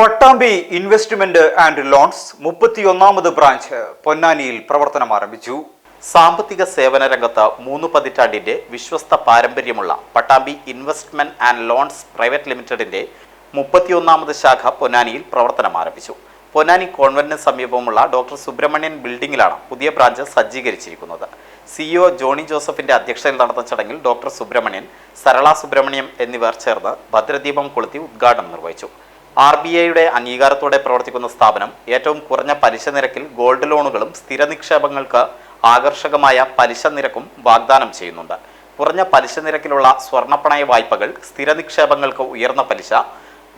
Pattambi investment and loans മുപ്പത്തിയൊന്നാമത് branch പൊന്നാനിയിൽ പ്രവർത്തനം ആരംഭിച്ചു. സാമ്പത്തിക സേവന രംഗത്ത് മൂന്ന് പതിറ്റാണ്ടിന്റെ വിശ്വസ്ത പാരമ്പര്യമുള്ള Pattambi investment and loans private ലിമിറ്റഡിന്റെ മുപ്പത്തിയൊന്നാമത് ശാഖ പൊന്നാനിയിൽ പ്രവർത്തനം ആരംഭിച്ചു. പൊന്നാനി കോൺവെന്റിന് സമീപമുള്ള ഡോക്ടർ സുബ്രഹ്മണ്യൻ ബിൽഡിംഗിലാണ് പുതിയ ബ്രാഞ്ച് സജ്ജീകരിച്ചിരിക്കുന്നത്. സിഇഒ ജോണി ജോസഫിന്റെ അധ്യക്ഷതയിൽ നടന്ന ചടങ്ങിൽ ഡോക്ടർ സുബ്രഹ്മണ്യൻ സരള സുബ്രഹ്മണ്യം എന്നിവർ ചേർന്ന് ഭദ്രദീപം കൊളുത്തി ഉദ്ഘാടനം നിർവഹിച്ചു. ആർ ബി ഐയുടെ അംഗീകാരത്തോടെ പ്രവർത്തിക്കുന്ന സ്ഥാപനം ഏറ്റവും കുറഞ്ഞ പലിശ നിരക്കിൽ ഗോൾഡ് ലോണുകളും സ്ഥിര നിക്ഷേപങ്ങൾക്ക് ആകർഷകമായ പലിശ നിരക്കും വാഗ്ദാനം ചെയ്യുന്നുണ്ട്. കുറഞ്ഞ പലിശ നിരക്കിലുള്ള സ്വർണപ്പണയ വായ്പകൾ സ്ഥിര നിക്ഷേപങ്ങൾക്ക് ഉയർന്ന പലിശ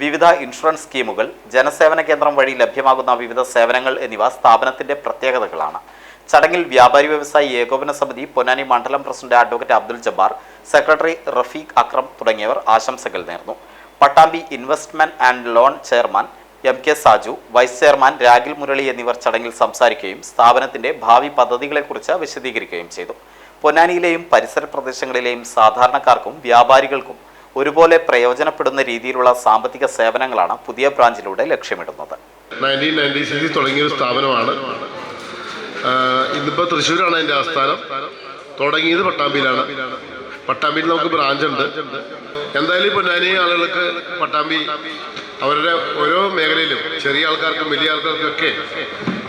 വിവിധ ഇൻഷുറൻസ് സ്കീമുകൾ ജനസേവന കേന്ദ്രം വഴി ലഭ്യമാകുന്ന വിവിധ സേവനങ്ങൾ എന്നിവ സ്ഥാപനത്തിന്റെ പ്രത്യേകതകളാണ്. ചടങ്ങിൽ വ്യാപാരി വ്യവസായി ഏകോപന സമിതി പൊന്നാനി മണ്ഡലം president advocate Abdul Jabbar secretary Rafeeq Akram തുടങ്ങിയവർ ആശംസകൾ നേർന്നു. Pattambi investment and loan chairman M K Saju vice chairman Ragil Murali എന്നിവർ ചടങ്ങിൽ സംസാരിക്കുകയും സ്ഥാപനത്തിന്റെ ഭാവി പദ്ധതികളെക്കുറിച്ച് വിശദീകരിക്കുകയും ചെയ്തു. പൊന്നാനിയിലെയും പരിസര പ്രദേശങ്ങളിലെയും സാധാരണക്കാർക്കും വ്യാപാരികൾക്കും ഒരുപോലെ പ്രയോജനപ്പെടുന്ന രീതിയിലുള്ള സാമ്പത്തിക സേവനങ്ങളാണ് പുതിയ ബ്രാഞ്ചിലൂടെ ലക്ഷ്യമിടുന്നത്. തുടങ്ങിയ സ്ഥാപനമാണ്. ഇതിപ്പോൾ തൃശ്ശൂരാണ് അതിന്റെ ആസ്ഥാനം. തുടങ്ങിയത് പട്ടാമ്പിയിലാണ്. പട്ടാമ്പിയിൽ നമുക്ക് ബ്രാഞ്ച് ഉണ്ട്. എന്തായാലും പൊന്നാനി ആളുകൾക്ക് പട്ടാമ്പി അവരുടെ ഓരോ മേഖലയിലും ചെറിയ ആൾക്കാർക്കും വലിയ ആൾക്കാർക്കും ഒക്കെ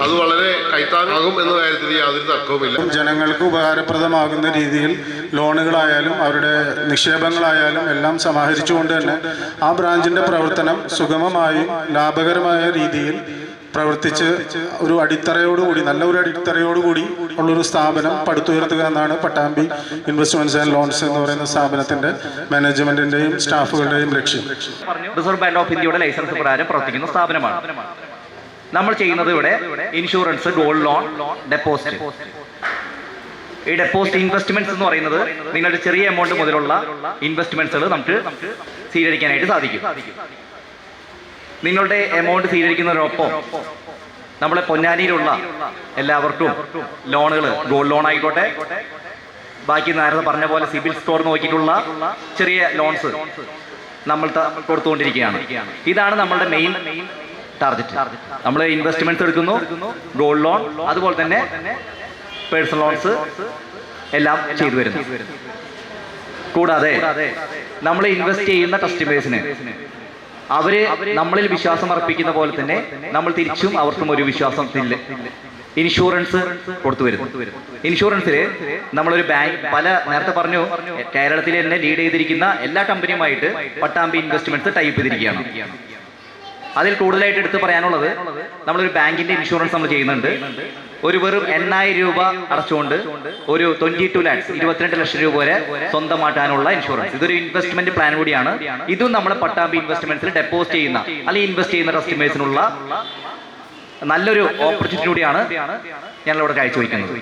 അത് വളരെ കൈത്താങ്ങാകും എന്ന കാര്യത്തിൽ യാതൊരു തർക്കവുമില്ല. ജനങ്ങൾക്ക് ഉപകാരപ്രദമാകുന്ന രീതിയിൽ ലോണുകളായാലും അവരുടെ നിക്ഷേപങ്ങളായാലും എല്ലാം സമാഹരിച്ചുകൊണ്ട് തന്നെ ആ ബ്രാഞ്ചിന്റെ പ്രവർത്തനം സുഗമമായും ലാഭകരമായ രീതിയിൽ പ്രവർത്തിച്ച് ഒരു അടിത്തറയോടുകൂടി നല്ല ഒരു അടിത്തറയോടുകൂടി ഉള്ളൊരു സ്ഥാപനം പടുത്തുയർത്തുക എന്നാണ് പട്ടാമ്പി ഇൻവെസ്റ്റ്മെന്റ്സ് ആൻഡ് ലോൺസ് എന്ന് പറയുന്ന സ്ഥാപനത്തിന്റെ മാനേജ്മെന്റിന്റെയും സ്റ്റാഫുകളുടെയും ലക്ഷ്യം. റിസർവ് ബാങ്ക് ഓഫ് ഇന്ത്യയുടെ ലൈസൻസ് പ്രകാരം പ്രവർത്തിക്കുന്ന സ്ഥാപനമാണ്. നമ്മൾ ചെയ്യുന്നത് ഇവിടെ ഇൻഷുറൻസ് ഗോൾഡ് ലോൺ ഡെപ്പോസിറ്റ് ഈ ഡെപ്പോസിറ്റ് ഇൻവെസ്റ്റ്മെന്റ്സ് എന്ന് പറയുന്നത് നിങ്ങളുടെ ചെറിയ എമൗണ്ട് മുതലുള്ള ഇൻവെസ്റ്റ്മെന്റ്സുകൾ നമുക്ക് സ്വീകരിക്കാനായിട്ട് സാധിക്കും. നിങ്ങളുടെ എമൗണ്ട് സ്വീകരിക്കുന്നതിനൊപ്പം നമ്മളെ പൊന്നാനിയിലുള്ള എല്ലാവർക്കും ലോണുകൾ ഗോൾഡ് ലോൺ ആയിക്കോട്ടെ. ബാക്കി നേരത്തെ പറഞ്ഞ പോലെ സിബിൽ സ്കോർ നോക്കിയിട്ടുള്ള ചെറിയ ലോൺസ് നമ്മൾ കൊടുത്തുകൊണ്ടിരിക്കുകയാണ്. ഇതാണ് നമ്മളുടെ മെയിൻ ടാർഗറ്റ് നമ്മൾ ഇൻവെസ്റ്റ്മെന്റ്സ് എടുക്കുന്നു ഗോൾഡ് ലോൺ അതുപോലെ തന്നെ പേഴ്സണൽ ലോൺസ് എല്ലാം ചെയ്തു വരുന്നു. കൂടാതെ നമ്മൾ ഇൻവെസ്റ്റ് ചെയ്യുന്ന കസ്റ്റമേഴ്സിന് അവർ നമ്മളിൽ വിശ്വാസം അർപ്പിക്കുന്ന പോലെ തന്നെ നമ്മൾ തിരിച്ചും അവർക്കും ഒരു വിശ്വാസം ഇല്ല ഇൻഷുറൻസ് കൊടുത്തു വരുന്നു. ഇൻഷുറൻസിൽ നമ്മളൊരു ബാങ്ക് പല നേരത്തെ പറഞ്ഞു കേരളത്തിൽ തന്നെ ലീഡ് ചെയ്തിരിക്കുന്ന എല്ലാ കമ്പനിയുമായിട്ട് പട്ടാമ്പി ഇൻവെസ്റ്റ്മെന്റ്സ് ടൈപ്പ് ചെയ്തിരിക്കുകയാണ്. അതിൽ കൂടുതലായിട്ട് എടുത്തു പറയാനുള്ളത് നമ്മളൊരു ബാങ്കിന്റെ ഇൻഷുറൻസ് നമ്മൾ ചെയ്യുന്നുണ്ട്. ഒരു വെറും എണ്ണായിരം രൂപ അടച്ചുകൊണ്ട് ഒരു ട്വന്റി ടു ലാക്സ് ഇരുപത്തിരണ്ട് ലക്ഷം രൂപ വരെ സ്വന്തമാക്കാനുള്ള ഇൻഷുറൻസ്. ഇതൊരു ഇൻവെസ്റ്റ്മെന്റ് പ്ലാൻ കൂടിയാണ്. ഇതും നമ്മൾ പട്ടാമ്പി ഇൻവെസ്റ്റ്മെന്റ്സിൽ ഡെപ്പോസിറ്റ് ചെയ്യുന്ന അല്ലെങ്കിൽ ഇൻവെസ്റ്റ് ചെയ്യുന്ന കസ്റ്റമേഴ്സിനുള്ള നല്ലൊരു ഓപ്പർച്യൂണിറ്റി കൂടിയാണ് ഞങ്ങളിവിടെ കാഴ്ചവെക്കുന്നത്.